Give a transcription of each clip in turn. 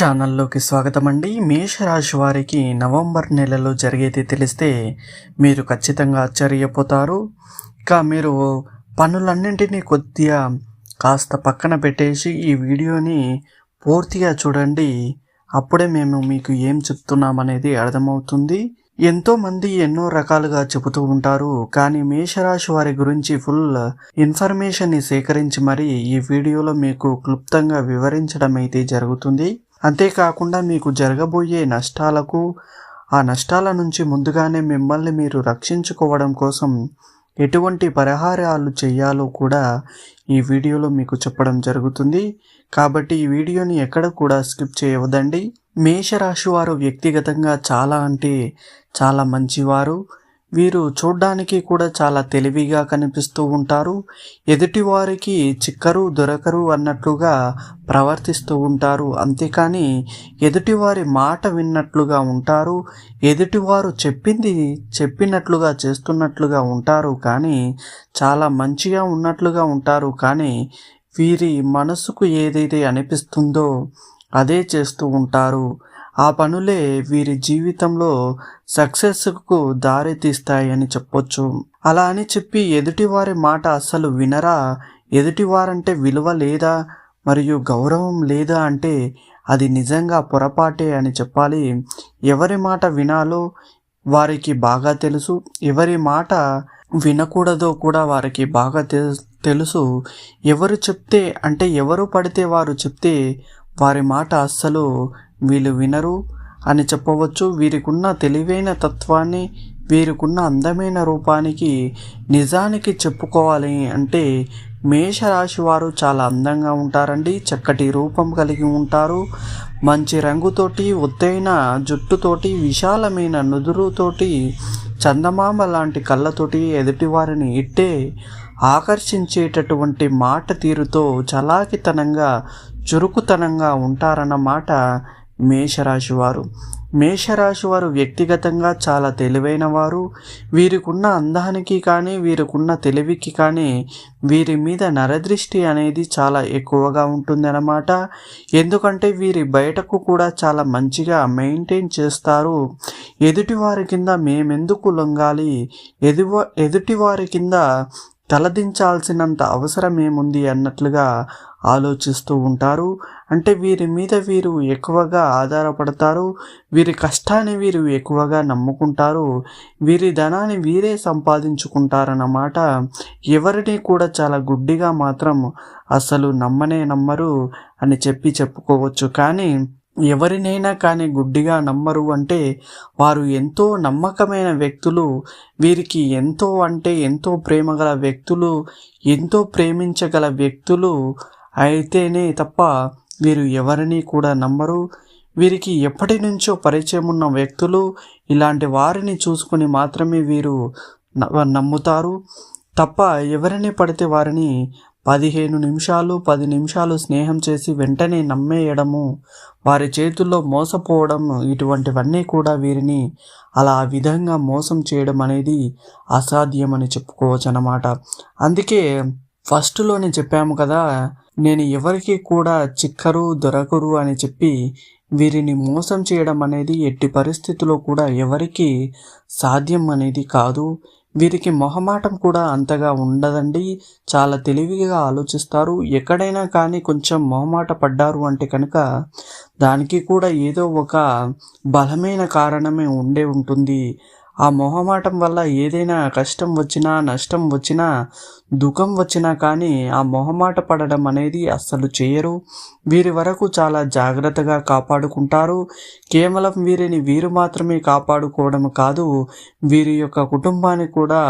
ఛానల్లోకి స్వాగతం అండి మేషరాశి వారికి నవంబర్ నెలలో జరిగేది తెలిస్తే మీరు ఖచ్చితంగా ఆశ్చర్యపోతారు. ఇక మీరు పనులన్నింటినీ కొద్దిగా కాస్త పక్కన పెట్టేసి ఈ వీడియోని పూర్తిగా చూడండి. అప్పుడే మేము మీకు ఏం చెప్తున్నామనేది అర్థమవుతుంది. ఎంతోమంది ఎన్నో రకాలుగా చెబుతూ ఉంటారు. కానీ మేషరాశి వారి గురించి ఫుల్ ఇన్ఫర్మేషన్ని సేకరించి మరి ఈ వీడియోలో మీకు క్లుప్తంగా వివరించడం అయితే జరుగుతుంది. అంతేకాకుండా మీకు జరగబోయే నష్టాలకు ఆ నష్టాల నుంచి ముందుగానే మిమ్మల్ని మీరు రక్షించుకోవడం కోసం ఎటువంటి పరిహారాలు చేయాలో కూడా ఈ వీడియోలో మీకు చెప్పడం జరుగుతుంది. కాబట్టి ఈ వీడియోని ఎక్కడ కూడా స్కిప్ చేయవద్దండి. మేషరాశి వారు వ్యక్తిగతంగా చాలా అంటే చాలా మంచివారు. వీరు చూడ్డానికి కూడా చాలా తెలివిగా కనిపిస్తూ ఉంటారు. ఎదుటివారికి చిక్కరు దొరకరు అన్నట్లుగా ప్రవర్తిస్తూ ఉంటారు. అంతేకాని ఎదుటివారి మాట విన్నట్లుగా ఉంటారు. ఎదుటివారు చెప్పింది చెప్పినట్లుగా చేస్తున్నట్లుగా ఉంటారు. కానీ చాలా మంచిగా ఉన్నట్లుగా ఉంటారు. కానీ వీరి మనసుకు ఏదైతే అనిపిస్తుందో అదే చేస్తూ ఉంటారు. ఆ పనులే వీరి జీవితంలో సక్సెస్కు దారి తీస్తాయని చెప్పొచ్చు. అలా అని చెప్పి ఎదుటివారి మాట అస్సలు వినరా? ఎదుటివారంటే విలువ లేదా? మరియు గౌరవం లేదా అంటే అది నిజంగా పొరపాటే అని చెప్పాలి. ఎవరి మాట వినాలో వారికి బాగా తెలుసు. ఎవరి మాట వినకూడదో కూడా వారికి బాగా తెలుసు. ఎవరు చెప్తే అంటే ఎవరు పడితే వారు చెప్తే వారి మాట అస్సలు వీళ్ళు వినరు అని చెప్పవచ్చు. వీరికున్న తెలివైన తత్వాన్ని వీరికున్న అందమైన రూపానికి నిజానికి చెప్పుకోవాలి అంటే మేషరాశి వారు చాలా అందంగా ఉంటారండి. చక్కటి రూపం కలిగి ఉంటారు. మంచి రంగుతోటి ఒత్తైన జుట్టుతోటి విశాలమైన నుదురుతోటి చందమామ లాంటి కళ్ళతోటి ఎదుటివారిని ఇట్టే ఆకర్షించేటటువంటి మాట తీరుతో చలాకితనంగా చురుకుతనంగా ఉంటారన్నమాట మేషరాశి వారు మేషరాశి వారు వ్యక్తిగతంగా చాలా తెలివైన వారు వీరికున్న అందానికి కానీ వీరికున్న తెలివికి కానీ వీరి మీద నరదృష్టి అనేది చాలా ఎక్కువగా ఉంటుందన్నమాట. ఎందుకంటే వీరి బయటకు కూడా చాలా మంచిగా మెయింటైన్ చేస్తారు. ఎదుటివారి కింద మేమెందుకు లొంగాలి? ఎదువ ఎదుటివారి కింద తలదించాల్సినంత అవసరం ఏముంది అన్నట్లుగా ఆలోచిస్తూ ఉంటారు. అంటే వీరి మీద వీరు ఎక్కువగా ఆధారపడతారు. వీరి కష్టాన్ని వీరు ఎక్కువగా నమ్ముకుంటారు. వీరి ధనాన్ని వీరే సంపాదించుకుంటారన్నమాట ఎవరిని కూడా చాలా గుడ్డిగా మాత్రం అసలు నమ్మనే నమ్మరు అని చెప్పి చెప్పుకోవచ్చు. కానీ ఎవరినైనా కానీ గుడ్డిగా నమ్మరు అంటే వారు ఎంతో నమ్మకమైన వ్యక్తులు వీరికి ఎంతో అంటే ఎంతో ప్రేమగల వ్యక్తులు ఎంతో ప్రేమించగల వ్యక్తులు అయితేనే తప్ప వీరు ఎవరిని కూడా నమ్మరు. వీరికి ఎప్పటి నుంచో పరిచయం ఉన్న వ్యక్తులు ఇలాంటి వారిని చూసుకుని మాత్రమే వీరు నమ్ముతారు. తప్ప ఎవరిని పడితే వారిని పదిహేను నిమిషాలు పది నిమిషాలు స్నేహం చేసి వెంటనే నమ్మేయడము వారి చేతుల్లో మోసపోవడం ఇటువంటివన్నీ కూడా వీరిని అలా ఆ విధంగా మోసం చేయడం అనేది అసాధ్యమని చెప్పుకోవచ్చు అన్నమాట. అందుకే ఫస్ట్లోనే చెప్పాము కదా నేను ఎవరికి కూడా చిక్కరు దొరకరు అని చెప్పి వీరిని మోసం చేయడం అనేది ఎట్టి పరిస్థితిలో కూడా ఎవరికి సాధ్యం అనేది కాదు. వీరికి మొహమాటం కూడా అంతగా ఉండదండి. చాలా తెలివిగా ఆలోచిస్తారు. ఎక్కడైనా కానీ కొంచెం మొహమాట పడ్డారు అంటే కనుక దానికి కూడా ఏదో ఒక బలమైన కారణమే ఉండే ఉంటుంది. ఆ మొహమాటం వల్ల ఏదైనా కష్టం వచ్చినా నష్టం వచ్చినా దుఃఖం వచ్చినా కానీ ఆ మొహమాట పడడం అనేది అస్సలు చేయరు. వీరి వరకు చాలా జాగ్రత్తగా కాపాడుకుంటారు. కేవలం వీరిని వీరు మాత్రమే కాపాడుకోవడం కాదు వీరి యొక్క కుటుంబాన్ని కూడా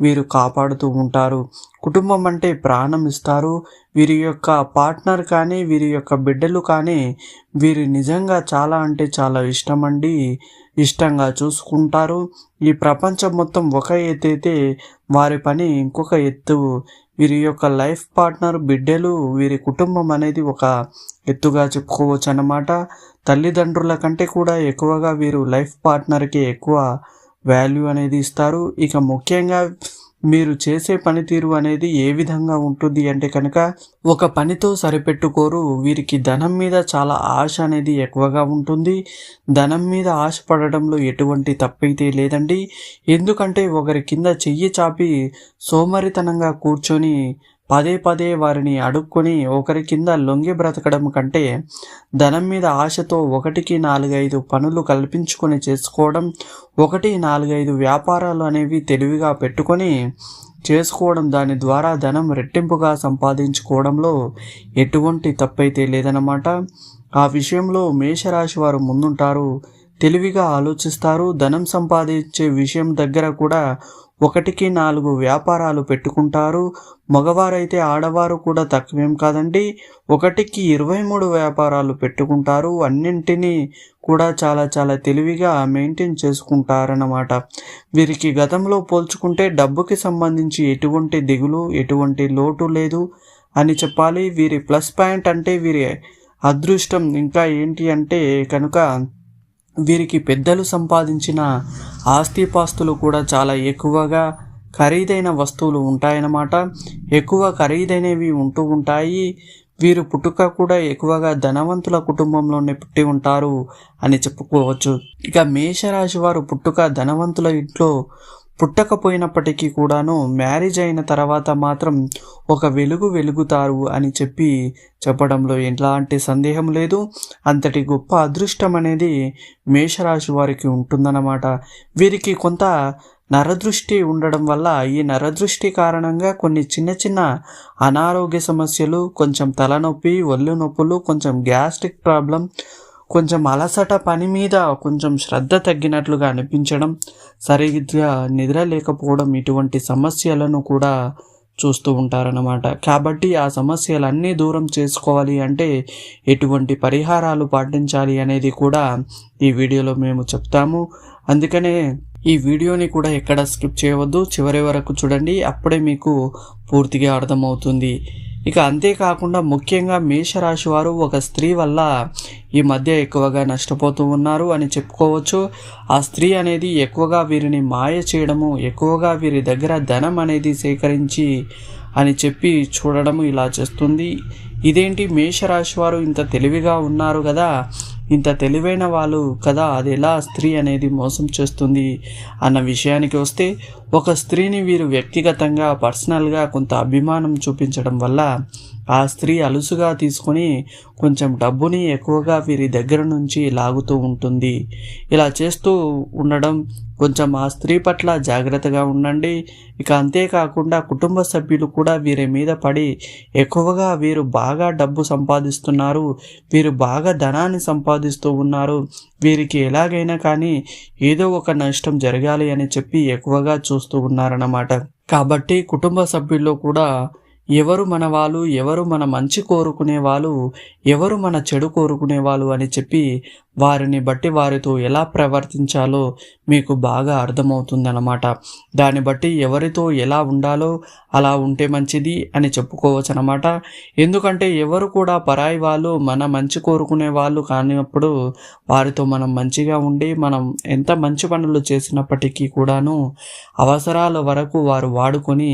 వీరు కాపాడుతూ ఉంటారు. కుటుంబం అంటే ప్రాణం ఇస్తారు. వీరి యొక్క పార్ట్నర్ కానీ వీరి యొక్క బిడ్డలు కానీ వీరు నిజంగా చాలా అంటే చాలా ఇష్టం అండి ఇష్టంగా చూసుకుంటారు. ఈ ప్రపంచం మొత్తం ఒక ఎత్తైతే వారి పని ఇంకొక ఎత్తు. వీరి యొక్క లైఫ్ పార్ట్నర్ బిడ్డలు వీరి కుటుంబం అనేది ఒక ఎత్తుగా చెప్పుకోవచ్చు అన్నమాట తల్లిదండ్రుల కంటే కూడా ఎక్కువగా వీరు లైఫ్ పార్ట్నర్కి ఎక్కువ వాల్యూ అనేది ఇస్తారు. ఇక ముఖ్యంగా మీరు చేసే పనితీరు అనేది ఏ విధంగా ఉంటుంది అంటే కనుక ఒక పనితో సరిపెట్టుకోరు. వీరికి ధనం మీద చాలా ఆశ అనేది ఎక్కువగా ఉంటుంది. ధనం మీద ఆశ పడడంలో ఎటువంటి తప్పైతే లేదండి. ఎందుకంటే ఒకరి కింద చెయ్యి చాపి సోమరితనంగా కూర్చొని పదే పదే వారిని అడుక్కొని ఒకరి కింద లొంగి బ్రతకడం కంటే ధనం మీద ఆశతో ఒకటికి నాలుగైదు పనులు కల్పించుకొని చేసుకోవడం ఒకటి నాలుగైదు వ్యాపారాలు అనేవి తెలివిగా పెట్టుకొని చేసుకోవడం దాని ద్వారా ధనం రెట్టింపుగా సంపాదించుకోవడంలో ఎటువంటి తప్పైతే లేదన్నమాట. ఆ విషయంలో మేషరాశి వారు ముందుంటారు. తెలివిగా ఆలోచిస్తారు. ధనం సంపాదించే విషయం దగ్గర కూడా ఒకటికి నాలుగు వ్యాపారాలు పెట్టుకుంటారు. మగవారైతే ఆడవారు కూడా తక్కువేం కాదండి. ఒకటికి ఇరవై మూడు వ్యాపారాలు పెట్టుకుంటారు. అన్నింటినీ కూడా చాలా చాలా తెలివిగా మెయింటైన్ చేసుకుంటారన్నమాట. వీరికి గతంలో పోల్చుకుంటే డబ్బుకి సంబంధించి ఎటువంటి దిగులు ఎటువంటి లోటు లేదు అని చెప్పాలి. వీరి ప్లస్ పాయింట్ అంటే వీరి అదృష్టం ఇంకా ఏంటి అంటే కనుక వీరికి పెద్దలు సంపాదించిన ఆస్తిపాస్తులు కూడా చాలా ఎక్కువగా ఖరీదైన వస్తువులు ఉంటాయన్నమాట. ఎక్కువ ఖరీదైనవి ఉంటూ ఉంటాయి. వీరు పుట్టుక కూడా ఎక్కువగా ధనవంతుల కుటుంబంలోనే పుట్టి ఉంటారు అని చెప్పుకోవచ్చు. ఇక మేషరాశి వారు పుట్టుక ధనవంతుల ఇంట్లో పుట్టకపోయినప్పటికీ కూడాను మ్యారేజ్ అయిన తర్వాత మాత్రం ఒక వెలుగు వెలుగుతారు అని చెప్పి చెప్పడంలో ఎలాంటి సందేహం లేదు. అంతటి గొప్ప అదృష్టం అనేది మేషరాశి వారికి ఉంటుందన్నమాట. వీరికి కొంత నరదృష్టి ఉండడం వల్ల ఈ నరదృష్టి కారణంగా కొన్ని చిన్న చిన్న అనారోగ్య సమస్యలు కొంచెం తలనొప్పి ఒళ్ళు నొప్పులు కొంచెం గ్యాస్ట్రిక్ ప్రాబ్లం కొంచెం అలసట పని మీద కొంచెం శ్రద్ధ తగ్గినట్లుగా అనిపించడం సరిగ్గా నిద్ర లేకపోవడం ఇటువంటి సమస్యలను కూడా చూస్తూ ఉంటారన్నమాట. కాబట్టి ఆ సమస్యలన్నీ దూరం చేసుకోవాలి అంటే ఎటువంటి పరిహారాలు పాటించాలి అనేది కూడా ఈ వీడియోలో మేము చెప్తాము. అందుకనే ఈ వీడియోని కూడా ఎక్కడ స్కిప్ చేయవద్దు. చివరి వరకు చూడండి. అప్పుడే మీకు పూర్తిగా అర్థమవుతుంది. ఇక అంతేకాకుండా ముఖ్యంగా మేషరాశి వారు ఒక స్త్రీ వల్ల ఈ మధ్య ఎక్కువగా నష్టపోతూ ఉన్నారు అని చెప్పుకోవచ్చు. ఆ స్త్రీ అనేది ఎక్కువగా వీరిని మాయ చేయడము ఎక్కువగా వీరి దగ్గర ధనం అనేది సేకరించి అని చెప్పి చూడడము ఇలా చేస్తుంది. ఇదేంటి? మేషరాశి వారు ఇంత తెలివిగా ఉన్నారు కదా. ఇంత తెలివైన వాళ్ళు కదా అది ఎలా స్త్రీ అనేది మోసం చేస్తుంది అన్న విషయానికి వస్తే ఒక స్త్రీని వీరు వ్యక్తిగతంగా పర్సనల్గా కొంత అభిమానం చూపించడం వల్ల ఆ స్త్రీ అలుసుగా తీసుకొని కొంచెం డబ్బుని ఎక్కువగా వీరి దగ్గర నుంచి లాగుతూ ఉంటుంది. ఇలా చేస్తూ ఉండడం కొంచెం ఆ స్త్రీ పట్ల జాగ్రత్తగా ఉండండి. ఇక అంతేకాకుండా కుటుంబ సభ్యులు కూడా వీరి మీద పడి ఎక్కువగా వీరు బాగా డబ్బు సంపాదిస్తున్నారు. వీరు బాగా ధనాన్ని సంపాదిస్తూ ఉన్నారు. వీరికి ఎలాగైనా కానీ ఏదో ఒక నష్టం జరగాలి అని చెప్పి ఎక్కువగా చూస్తూ ఉన్నారన్నమాట. కాబట్టి కుటుంబ సభ్యుల్లో కూడా ఎవరు మన వాళ్ళు ఎవరు మన మంచి కోరుకునే వాళ్ళు ఎవరు మన చెడు కోరుకునే వాళ్ళు అని చెప్పి వారిని బట్టి వారితో ఎలా ప్రవర్తించాలో మీకు బాగా అర్థమవుతుందన్నమాట. దాన్ని బట్టి ఎవరితో ఎలా ఉండాలో అలా ఉంటే మంచిది అని చెప్పుకోవచ్చు అనమాట ఎందుకంటే ఎవరు కూడా పరాయి వాళ్ళు మన మంచి కోరుకునే వాళ్ళు కానినప్పుడు వారితో మనం మంచిగా ఉండి మనం ఎంత మంచి పనులు చేసినప్పటికీ కూడాను అవసరాల వరకు వారు వాడుకొని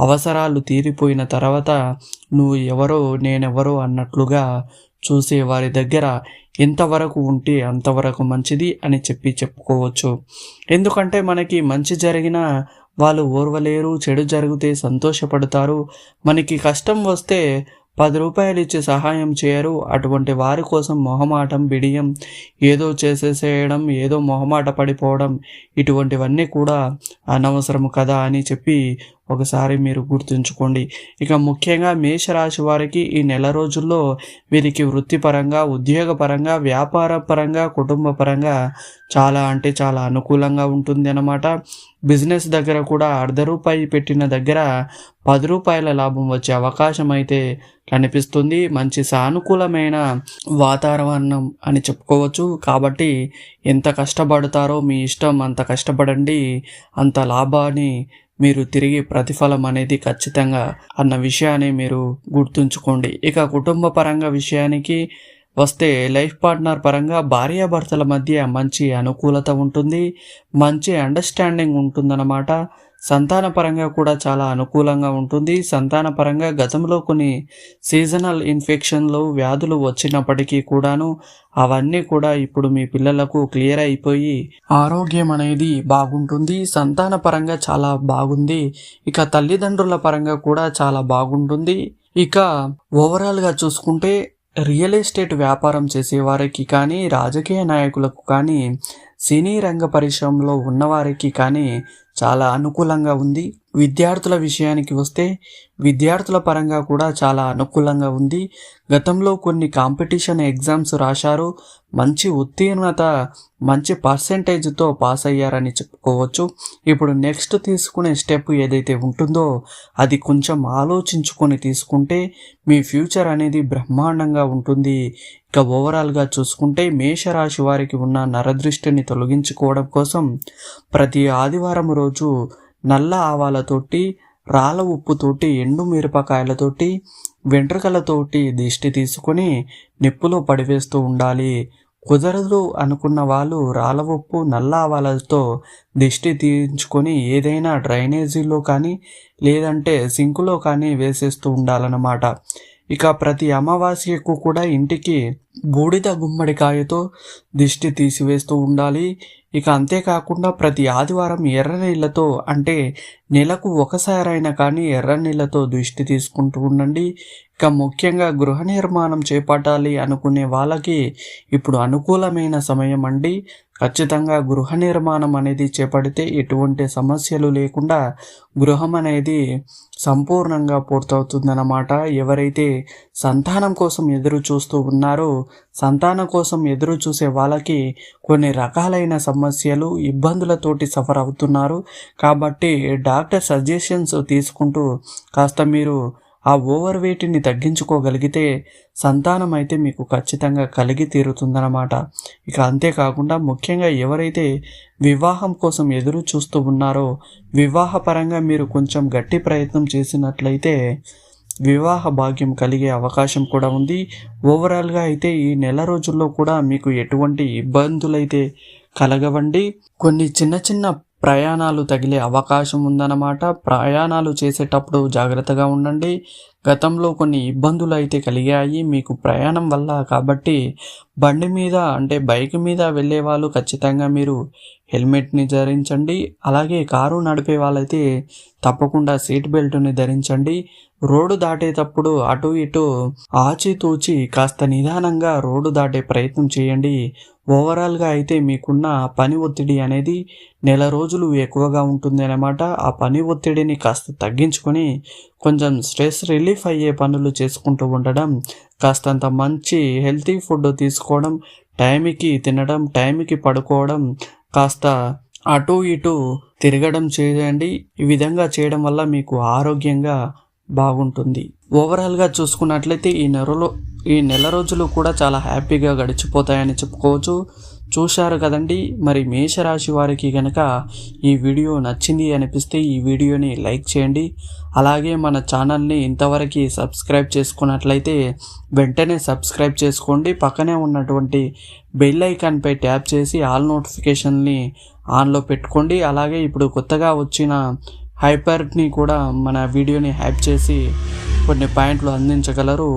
అవసరాలు తీరిపోయిన తర్వాత నువ్వు ఎవరో నేనెవరో అన్నట్లుగా చూసే వారి దగ్గర ఎంతవరకు ఉంటే అంతవరకు మంచిది అని చెప్పి చెప్పుకోవచ్చు. ఎందుకంటే మనకి మంచి జరిగిన వాళ్ళు ఓర్వలేరు చెడు జరిగితే సంతోషపడతారు. మనకి కష్టం వస్తే పది రూపాయలు ఇచ్చి సహాయం చేయరు. అటువంటి వారి కోసం మొహమాటం బిడియం ఏదో చేసేసేయడం ఏదో మొహమాట పడిపోవడం ఇటువంటివన్నీ కూడా అనవసరం కదా అని చెప్పి ఒకసారి మీరు గుర్తుంచుకోండి. ఇక ముఖ్యంగా మేషరాశి వారికి ఈ నెల రోజుల్లో వీరికి వృత్తిపరంగా ఉద్యోగపరంగా వ్యాపార పరంగా కుటుంబ పరంగా చాలా అంటే చాలా అనుకూలంగా ఉంటుంది అన్నమాట బిజినెస్ దగ్గర కూడా అర్ధ రూపాయి పెట్టిన దగ్గర పది రూపాయల లాభం వచ్చే అవకాశం అయితే కనిపిస్తుంది. మంచి సానుకూలమైన వాతావరణం అని చెప్పుకోవచ్చు. కాబట్టి ఎంత కష్టపడతారో మీ ఇష్టం అంత కష్టపడండి. అంత లాభాన్ని మీరు తిరిగి ప్రతిఫలం అనేది ఖచ్చితంగా అన్న విషయాన్ని మీరు గుర్తుంచుకోండి. ఇక కుటుంబ పరంగా విషయానికి వస్తే లైఫ్ పార్ట్నర్ పరంగా భార్యాభర్తల మధ్య మంచి అనుకూలత ఉంటుంది. మంచి అండర్స్టాండింగ్ ఉంటుందన్నమాట. సంతాన పరంగా కూడా చాలా అనుకూలంగా ఉంటుంది. సంతాన పరంగా గతంలో కొన్ని సీజనల్ ఇన్ఫెక్షన్లు వ్యాధులు వచ్చినప్పటికీ కూడాను అవన్నీ కూడా ఇప్పుడు మీ పిల్లలకు క్లియర్ అయిపోయి ఆరోగ్యం అనేది బాగుంటుంది. సంతాన పరంగా చాలా బాగుంది. ఇక తల్లిదండ్రుల పరంగా కూడా చాలా బాగుంటుంది. ఇక ఓవరాల్గా చూసుకుంటే రియల్ ఎస్టేట్ వ్యాపారం చేసేవారికి కానీ రాజకీయ నాయకులకు కానీ సినీ రంగ పరిశ్రమలో ఉన్నవారికి కానీ చాలా అనుకూలంగా ఉంది. విద్యార్థుల విషయానికి వస్తే విద్యార్థుల పరంగా కూడా చాలా అనుకూలంగా ఉంది. గతంలో కొన్ని కాంపిటీషన్ ఎగ్జామ్స్ రాశారు. మంచి ఉత్తీర్ణత మంచి పర్సంటేజ్తో పాస్ అయ్యారని చెప్పుకోవచ్చు. ఇప్పుడు నెక్స్ట్ తీసుకునే స్టెప్ ఏదైతే ఉంటుందో అది కొంచెం ఆలోచించుకొని తీసుకుంటే మీ ఫ్యూచర్ అనేది బ్రహ్మాండంగా ఉంటుంది. ఇక ఓవరాల్గా చూసుకుంటే మేషరాశి వారికి ఉన్న నరదృష్టిని తొలగించుకోవడం కోసం ప్రతి ఆదివారం రోజు నల్ల ఆవాలతోటి రాళ్ళ ఉప్పుతోటి ఎండు మిరపకాయలతోటి వెంట్రుకలతోటి దిష్టి తీసుకొని నిప్పులో పడివేస్తూ ఉండాలి. కుదరదు అనుకున్న వాళ్ళు రాళ్ళ ఉప్పు నల్ల ఆవాలతో దిష్టి తీయించుకొని ఏదైనా డ్రైనేజీలో కానీ లేదంటే సింకులో కానీ వేసేస్తూ ఉండాలన్నమాట. ఇక ప్రతి అమావాస్యకు కూడా ఇంటికి బూడిద గుమ్మడికాయతో దిష్టి తీసివేస్తూ ఉండాలి. ఇక అంతేకాకుండా ప్రతి ఆదివారం ఎర్ర నీళ్ళతో అంటే నెలకు ఒకసారైనా కానీ ఎర్ర నీళ్ళతో దృష్టి తీసుకుంటూ ఉండండి. ఇక ముఖ్యంగా గృహ నిర్మాణం చేపట్టాలి అనుకునే వాళ్ళకి ఇప్పుడు అనుకూలమైన సమయం అండి. ఖచ్చితంగా గృహ నిర్మాణం అనేది చేపడితే ఎటువంటి సమస్యలు లేకుండా గృహం అనేది సంపూర్ణంగా పూర్తవుతుందన్నమాట. ఎవరైతే సంతానం కోసం ఎదురు చూస్తూ ఉన్నారో సంతానం కోసం ఎదురు చూసే వాళ్ళకి కొన్ని రకాలైన సమస్యలు ఇబ్బందులతోటి సఫర్ అవుతున్నారు. కాబట్టి డాక్టర్ సజెషన్స్ తీసుకుంటూ కాస్త మీరు ఆ ఓవర్ వెయిట్ని తగ్గించుకోగలిగితే సంతానం అయితే మీకు ఖచ్చితంగా కలిగి తీరుతుందన్నమాట. ఇక అంతేకాకుండా ముఖ్యంగా ఎవరైతే వివాహం కోసం ఎదురు చూస్తూ ఉన్నారో వివాహపరంగా మీరు కొంచెం గట్టి ప్రయత్నం చేసినట్లయితే వివాహ భాగ్యం కలిగే అవకాశం కూడా ఉంది. ఓవరాల్గా అయితే ఈ నెల రోజుల్లో కూడా మీకు ఎటువంటి ఇబ్బందులైతే కలగవండి. కొన్ని చిన్న చిన్న ప్రయాణాలు తగిలే అవకాశం ఉందన్నమాట. ప్రయాణాలు చేసేటప్పుడు జాగ్రత్తగా ఉండండి. గతంలో కొన్ని ఇబ్బందులు అయితే కలిగాయి. మీకు ప్రయాణం వల్ల కాబట్టి బండి మీద అంటే బైక్ మీద వెళ్ళే వాళ్ళు ఖచ్చితంగా మీరు హెల్మెట్ని ధరించండి. అలాగే కారు నడిపే వాళ్ళైతే తప్పకుండా సీట్ బెల్ట్ని ధరించండి. రోడ్డు దాటేటప్పుడు అటు ఇటు ఆచితూచి కాస్త నిదానంగా రోడ్డు దాటే ప్రయత్నం చేయండి. ఓవరాల్గా అయితే మీకున్న పని ఒత్తిడి అనేది నెల రోజులు ఎక్కువగా ఉంటుంది అన్నమాట ఆ పని ఒత్తిడిని కాస్త తగ్గించుకొని కొంచెం స్ట్రెస్ రిలీఫ్ అయ్యే పనులు చేసుకుంటూ ఉండడం కాస్తంత మంచి హెల్తీ ఫుడ్ తీసుకోవడం టైంకి తినడం టైంకి పడుకోవడం కాస్త అటు ఇటు తిరగడం చేయండి. ఈ విధంగా చేయడం వల్ల మీకు ఆరోగ్యంగా బాగుంటుంది. ఓవరాల్గా చూసుకున్నట్లయితే ఈ నెలలో ఈ నెల రోజులు కూడా చాలా హ్యాపీగా గడిచిపోతాయని చెప్పుకోవచ్చు. చూశారు కదండి మరి మేషరాశి వారికి కనుక ఈ వీడియో నచ్చింది అనిపిస్తే ఈ వీడియోని లైక్ చేయండి. అలాగే మన ఛానల్ని ఇంతవరకు సబ్స్క్రైబ్ చేసుకున్నట్లయితే వెంటనే సబ్స్క్రైబ్ చేసుకోండి. పక్కనే ఉన్నటువంటి బెల్ ఐకాన్పై ట్యాప్ చేసి ఆల్ నోటిఫికేషన్ని ఆన్లో పెట్టుకోండి. అలాగే ఇప్పుడు కొత్తగా వచ్చిన హైపర్ని కూడా మన వీడియోని హ్యాప్ చేసి కొన్ని పాయింట్లు అందించగలరు.